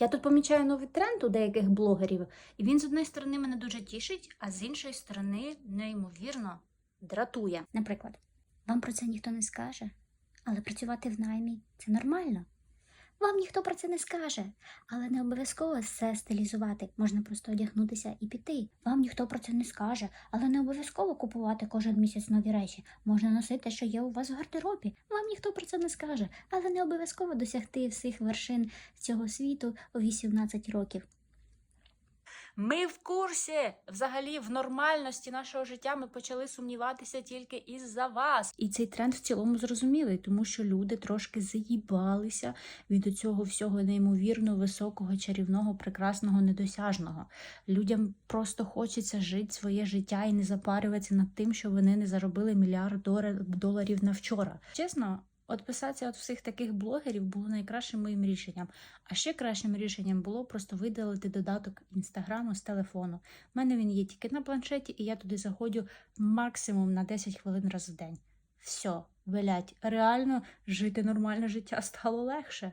Я тут помічаю новий тренд у деяких блогерів, і він з однієї сторони мене дуже тішить, а з іншої сторони неймовірно дратує. Наприклад, вам про це ніхто не скаже, але працювати в наймі це нормально. Вам ніхто про це не скаже, але не обов'язково все стилізувати. Можна просто одягнутися і піти. Вам ніхто про це не скаже, але не обов'язково купувати кожен місяць нові речі. Можна носити що є у вас в гардеробі. Вам ніхто про це не скаже, але не обов'язково досягти всіх вершин цього світу у 18 років. Ми в курсі взагалі в нормальності нашого життя ми почали сумніватися тільки із-за вас. І цей тренд в цілому зрозумілий, тому що люди трошки заїбалися від цього всього неймовірно високого, чарівного, прекрасного, недосяжного. Людям просто хочеться жити своє життя і не запарюватися над тим, що вони не заробили мільярд доларів на вчора. Чесно. От від всіх таких блогерів було найкращим моїм рішенням. А ще кращим рішенням було просто видалити додаток інстаграму з телефону. У мене він є тільки на планшеті, і я туди заходжу максимум на 10 хвилин раз в день. Все, блять, реально жити нормальне життя стало легше.